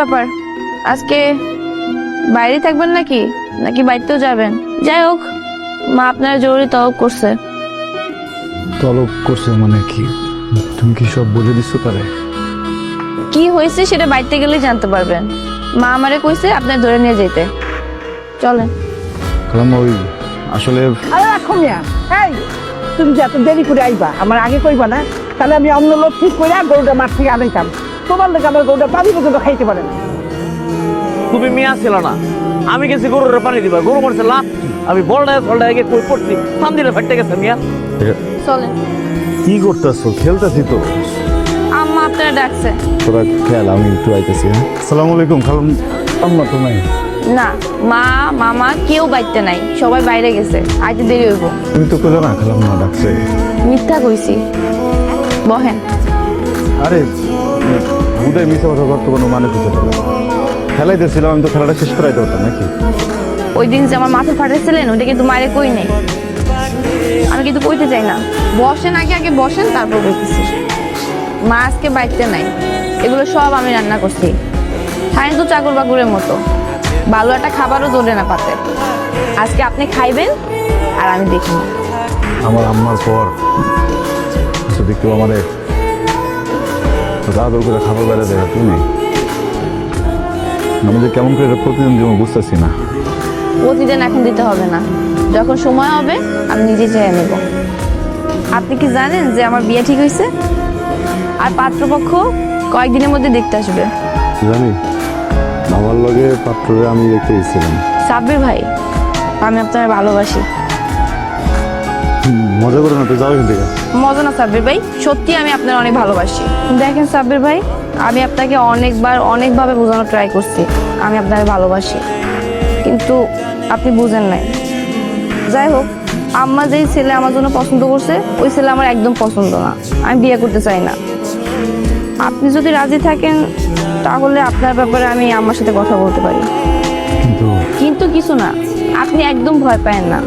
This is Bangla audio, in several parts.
ব্যাপার? আজকে বাইরে থাকবেন নাকি? নাকি বাড়িতেও যাবেন? যাই হোক মা আপনারা জরুরি তলব করছে। তলব করছে মানে কি? তুমি কি সব বলে দিচ্ছ তারে? কি হয়েছে সেটা বাড়িতে গেলেই জানতে পারবেন। মা আমারে কইছে আপনার ধরে নিয়ে যেতে। চলেন। কারণ ওই আসলে আরে রাখো মিয়া। এই তুমি যে এত দেরি করে আইবা আমার আগে কইবা না? তাহলে আমি অন্য লোক ঠিক করে গরুটা মাঠ থেকে আনাইতাম। তোমার লোক আমার গরুটা পানি পর্যন্ত খাইতে পারে না। তুমি মেয়া ছিল না। আমি গেছি গরুর পানি দিবা গরু মরছে লাভ আমি বলডায় ফলডায় গিয়ে কই পড়ছি? থাম দিলে ফাটতে গেছে মিয়া। চলেন। কি করতেছো? খেলতেছি তো। আম্মা আপনারা ডাকছে। তোরা খেয়াল আমি একটু আইতেছি হ্যাঁ? আসসালামু আলাইকুম খালুন আম্মা তো নাই না মা মামা কেউ বাড়িতে নাই। সবাই বাইরে গেছে। আইতে দেরি হইব। তুমি তো না খালাম না ডাকছে। মিথ্যা কইছি। বহেন। আরে বুধাই মিশে কথা করতে কোনো মানে খুঁজে পেলাম খেলাইতেছিলাম আমি তো খেলাটা শেষ করাইতে পারতাম নাকি? ওই দিন যে আমার মাথা ফাটাইছিলেন ওটা কিন্তু মায়ের কই নেই। আমি কিন্তু কইতে চাই না। বসেন আগে আগে বসেন তারপর কইতেছি মা আজকে বাড়িতে নাই। এগুলো সব আমি রান্না করছি। খাইন তো চাকর বাকুরের মতো। ভালো একটা খাবারও জোরে না পাতে। আজকে আপনি খাইবেন আর আমি দেখি। আমার আম্মার পর কেউ আমাদের আদর করে খাবার বেড়ে দেয় তুমি? আমি যে কেমন করে প্রতিদিন যেমন বুঝতেছি না। প্রতিদিন এখন দিতে হবে না। যখন সময় হবে আমি নিজে চেয়ে নেব। আপনি কি জানেন যে আমার বিয়ে ঠিক হয়েছে? আর পাত্রপক্ষ কয়েকদিনের মধ্যে দেখতে আসবে। জানি। আমার লগে পাত্রে আমি দেখতে গেছিলাম। সাব্বির ভাই আমি আপনার ভালোবাসি। মজা করে না তো যাও এখান থেকে। মজা না সাব্বির ভাই। সত্যি আমি আপনার অনেক ভালোবাসি। দেখেন সাব্বির ভাই আমি আপনাকে অনেকবার অনেকভাবে বোঝানোর ট্রাই করছি। আমি আপনাকে ভালোবাসি। কিন্তু আপনি বুঝেন নাই। যাই হোক আম্মা যেই ছেলে আমার জন্য পছন্দ করছে ওই ছেলে আমার একদম পছন্দ না। আমি বিয়ে করতে চাই না। আপনি যদি রাজি থাকেন তাহলে আপনার ব্যাপারে আমি আম্মার সাথে কথা বলতে পারি। কিন্তু কিন্তু কিছু না আপনি একদম ভয় পায়েন না।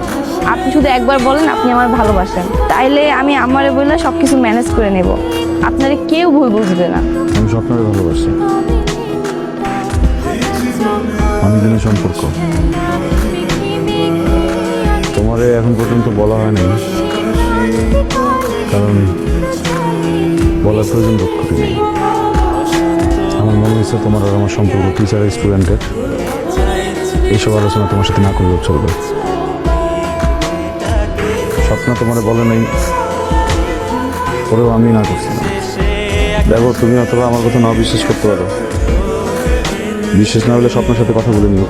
আপনি শুধু একবার বলেন আপনি আমার ভালোবাসেন। তাইলে আমি আমারে বললে সব কিছু ম্যানেজ করে নেব। আপনারে কেউ ভুল বুঝবে না। আমি স্বপ্নের ভালোবাসি। দিনে সম্পর্ক। তোমারে এখন পর্যন্ত বলা হয়নি। কারণ বলার প্রয়োজন বোধ আমার মনে হচ্ছে তোমার আর আমার সম্পর্ক টিচার স্টুডেন্টের এইসব আলোচনা তোমার সাথে না করলেও চলবে। স্বপ্ন তোমার বলে নাই, ওরেও আমি না করছি না। দেখো, তুমি অথবা আমার কথা না বিশ্বাস করতে পারো। বিশ্বাস না হলে স্বপ্নের সাথে কথা বলে নিও।